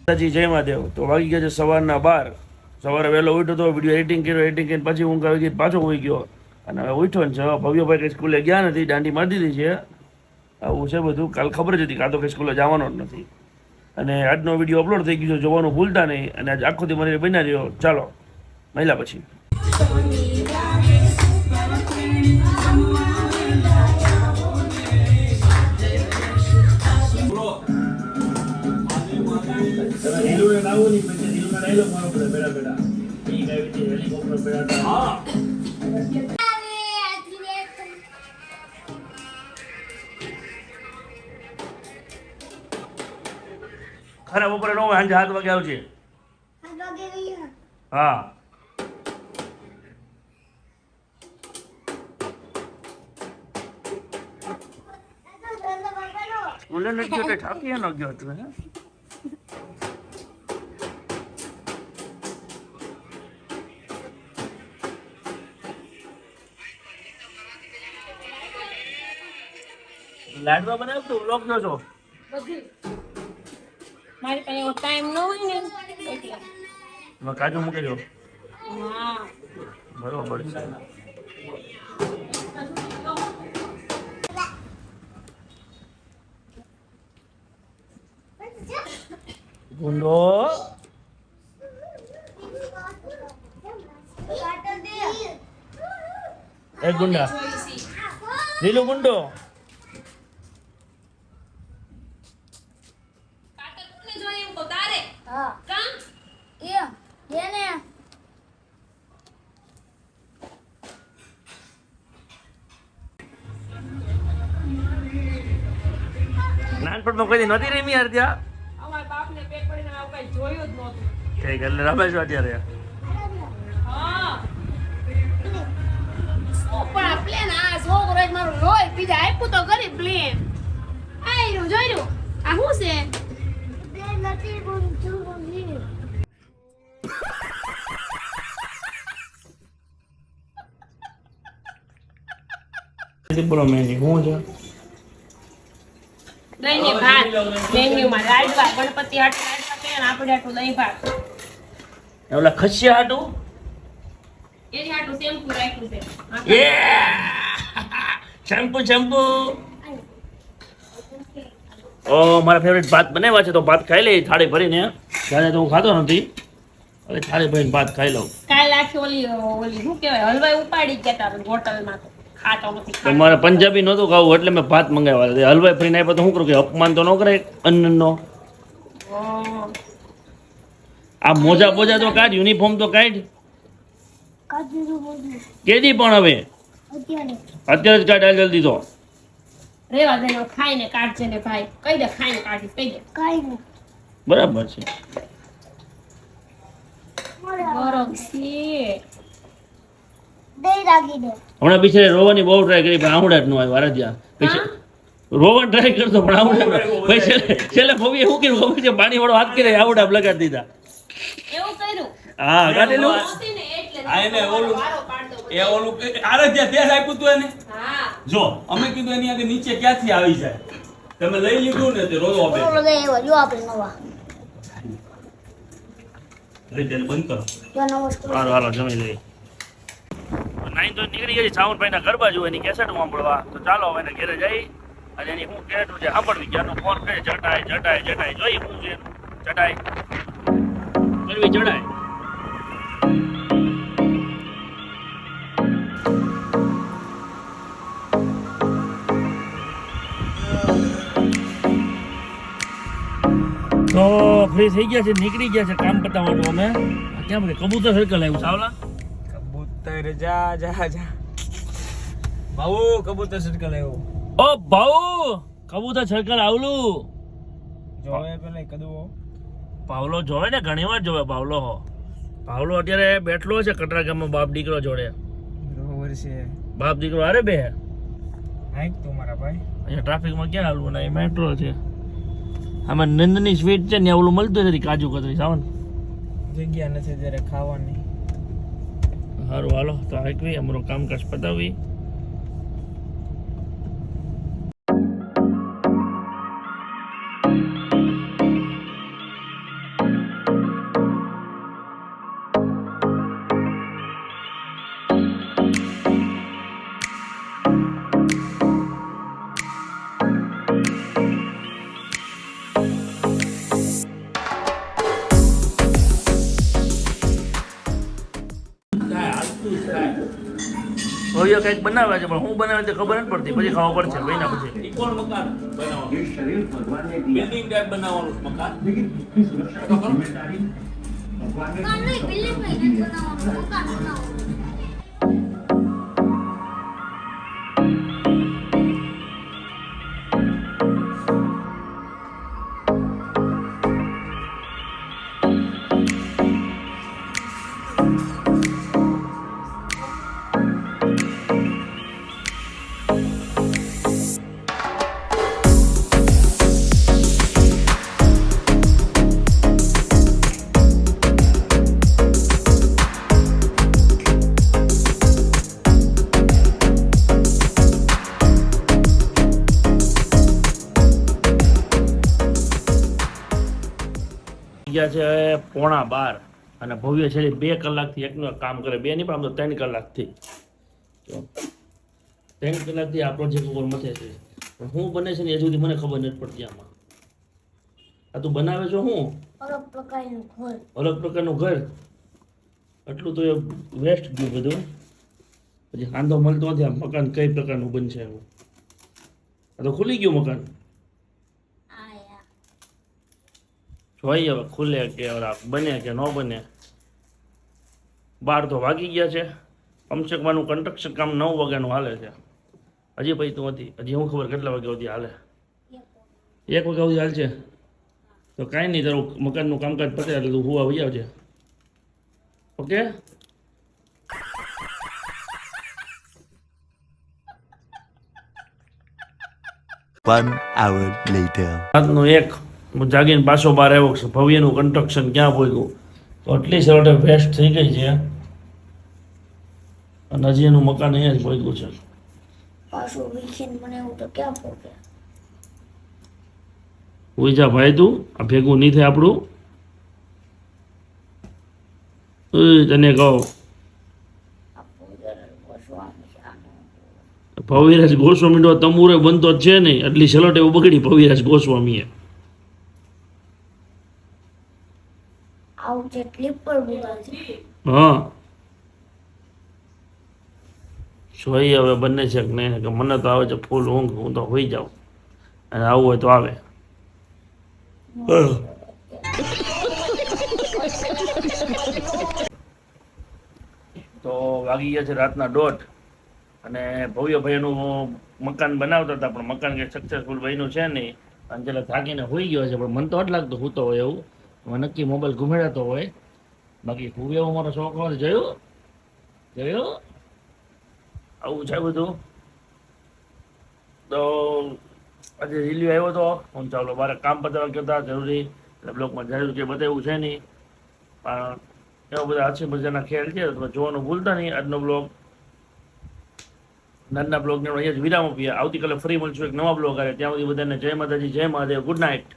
માતાજી, જય મહાદેવ. તો વાગી ગયા છે સવારના બાર. સવારે વહેલો ઉઠ્યો તો વીડિયો એડિટિંગ કર્યો એડિટિંગ કરીને પછી ઊંઘ આવી ગઈ, પાછો હોઈ ગયો. અને હવે ઉઠ્યો ને છે ભવ્યભાઈ કંઈ સ્કૂલે ગયા નથી, દાંડી મારી દીધી છે. આવું છે બધું. કાલ ખબર જ હતી કાં તો કંઈ સ્કૂલે જવાનો જ નથી. અને આજનો વીડિયો અપલોડ થઈ ગયો જોવાનું ભૂલતા નહીં. અને આજ આખો દી મને બન્યા રહ્યો. ચાલો મહિલા પછી. ખરા બપોરે નવ સાંજે સાત વાગે આવશે હા. ઓલે નથી ગયો તો ઠાકી ન ગયો તું હે? લાડવા બનાવ તું લોક જો છો મારી પાસે એવો ટાઈમ ન હોય ને. એટલે. કાજુ મૂકી દો. હા. બરોબર છે. ગુંડો. એ ગુંડા. લીલો ગુંડો. નાનપણમાં કોઈ નહોતી રમી યાર ત્યાં અમારા બાપને પેટ પડીને આવું કઈ જોયું જ નહોતું. ઠીક એટલે રમે છો અત્યારે? હા. પણ આ પ્લેન આ છોકરો એક મારું લોય બીજા આપ્યું તો કરી પ્લેન આયરું જોયું આ શું છે? બોલો મેની શું છે? દહીં ને ભાત મેન્યુમાં લાડવા ગણપતિ હાટું લાડવા કે અને આપણે હાટું દહીં ભાત. ઓલા ખસ્યા હાટું? એની હાટું શેમ્પુ રાખ્યું છે. Shampoo shampoo. ઓ મારા ફેવરેટ ભાત બનાવ્યા છે તો ભાત ખાઈ લઈ થાળી ભરીને. ત્યારે તો હું ખાતો નથી. હવે થાળી ભરીને ભાત ખાઈ લઉં. કાલ આખી ઓલી ઓલી શું કહેવાય હલવાઈ ઉપાડી ગયા હતા હોટલમાં તો ખાતો નથી તો ખાતો. મારે પંજાબી નહોતું ખાવું એટલે મેં ભાત મંગાવ્યા. હતા હલવાઈ ફરીને આપ્યા તો શું કરું કે અપમાન તો ન કરે અન્નનો. આ મોજા બોજા તો કાઢ યુનિફોર્મ તો કાઢ. કેદી પણ હવે? અત્યારે. જ કાઢ જલ્દી તો રેવા દે ખાઈને કાઢજે ને ભાઈ. કહી દે ખાઈને કાઢીશ કહી દે. બરાબર છે. ગરમ છે. હમણાં પીછે રોવાની બહુ ટ્રાય કરી પણ આવડે જ ન આવ્યો આરાધ્યા. પછી રોવા ટ્રાય કરતો પણ આવડે પછી છેલ્લે છેલ્લે ભવ્ય એવું કર્યું? ખબર છે પાણી વાળો હાથ કરી આવડા લગાડી દીધા. એવું કર્યું? હા કાઢેલું નહોતી ને એટલે આ એને ઓલું- એ ઓલું આરાધ્યા ત્યાં આપ્યું તું એને? જો અમે કીધું એની આગળ નીચે ક્યાંથી આવી જાય? તમે લઈ લીધું ને તે રોજો આપે. જો આપણે નવા. લઈ તેને બંધ કરો. હાલો હાલો જમી લઈએ. નાઈન તો નીકળી ગઈ સાવનભાઈ ના ગરબા જોવા એની કેસેટ સાંભળવા તો ચાલો હવે એને ઘેરે જઈ અને એની હું કેસેટ છે સાંભળવી. ગયા ફોન કરે, જટાય જટાય જટાય. જોઈ હું છે. જટાય. કરવી જડાય તો ફ્રી થઈ ગયા છે, નીકળી ગયા છે કામ પતાવવાનું અમે. કેમ કે કબૂતર સર્કલ આવ્યું સાવલા કબૂતર જા જા જા. ભાઉ કબૂતર સર્કલ આવ્યો ઓ ભાઉ કબૂતર સર્કલ આવલું જોવે પેલા કદવો પાવલો જોવે ને ઘણી વાર જોવે પાવલો હો. પાવલો અત્યારે બેઠલો છે કટરા ગામમાં બાપ દીકરો જોડે. બરોબર છે. બાપ દીકરો અરે બે હાઈક તું મારા ભાઈ. અહીંયા ટ્રાફિકમાં ક્યાં હાલવું ના એ મેટ્રો છે. આમાં નંદની સ્વીટ છે ને ઓલું મળતું નથી કાજુ કતરી સાવન. જગ્યા નથી ત્યારે ખાવાની. સારું હાલો. તો હાકવી અમારું કામકાજ પતાવી. વીડિયો બનાવે છે પણ હું બનાવે તે ખબર નથી પડતી. પછી ખબર પડશે ભાઈ પછી. મકાન બનાવવાનું? મકાન? છે પોણા બાર. અને ભવ્ય છેલ્લી બે કલાકથી એકનું કામ કરે બે નહીં પણ આમ તો ત્રણ કલાકથી. ત્રણ કલાકથી આ પ્રોજેક્ટ ઉપર મથે છે. હું બને છે ને એ સુધી મને ખબર નથી પડતી આમાં. આ તું બનાવે છો હું? અલગ પ્રકારનું ઘર. અલગ પ્રકારનું ઘર? આટલું તો એ વેસ્ટ ગયું બધું. પછી હાંધો મળતો નથી આ મકાન કઈ પ્રકારનું બનશે એવું આ તો ખુલી ગયું મકાન. જોઈએ હવે ખુલે કે બને કે ન બને. બાર તો વાગી ગયા છે. અમશકમાનું કમ કન્સ્ટ્રક્શન કામ નવ વાગ્યાનું હાલે છે. હજી પછી તો હતી. હજી હું ખબર કેટલા વાગ્યા સુધી હાલે. એક વાગ્યા સુધી હાલ છે તો કાંઈ નહીં તારું મકાનનું કામકાજ પતે એટલે તું હુવા વહી આવજે. ઓકે? One hour later. એક. જાગીને પાછો બહાર આવ્યો છે. ભવ્યનું કન્સ્ટ્રક્શન ક્યાં પહોંચ્યું તો આટલી સરળે વેસ્ટ થઈ ગઈ છે. અને હજી એનું મકાન અહીંયા જ પહોંચ્યું છે. પાછું વીકેન્ડ મને એવું તો ક્યાં પોકે ઉઈ ભાઈ તું આ ભેગું નહીં થાય આપણું. તને કહો. ભવિરાજ ગોસ્વામી નો તંબુરે બનતો જ છે નહીં. એટલી એવું બગડી ભવિરાજ ગોસ્વામીએ. આવું બોલાવતી હા. જોઈએ હવે બંને છે કે નહીં, કે મને તો આવે છે ફૂલ ઊંઘ, હું તો હોઈ જાઉં. અને આવું હોય તો આવે. તો વાગી ગયા છે રાતના દોઢ. અને ભવ્ય ભાઈનું મકાન બનાવતા હતા, પણ મકાન કે સક્સેસફુલ ભાઈનું છે નહીં. અને જેલા થાકીને હોઈ ગયો છે, પણ મને તો જ લાગતું હું તો હોય એવું. નક્કી મોબાઈલ ઘૂમેડાતો હોય. બાકી હું એવો મારો શોખ હોય જોયું? જોયું? આવું છે બધું તો. આજે રિલ્યુ આવ્યો હતો હું ચાલો મારે કામ પતાવવા કહેતા જરૂરી. એટલે બ્લોગમાં જરૂર કે બતાવ્યું છે નહીં. પણ એવા બધા આછી મજાના ખ્યાલ છે તમે જોવાનું ભૂલતા નહીં આજનો બ્લોગ. નાના બ્લોગને અહીંયા જ વિરામ આપીએ. આવતીકાલે ફરી મળશું એક નવા બ્લોગ આવે. ત્યાં સુધી બધાને જય માતાજી, જય મહાદેવ. Good night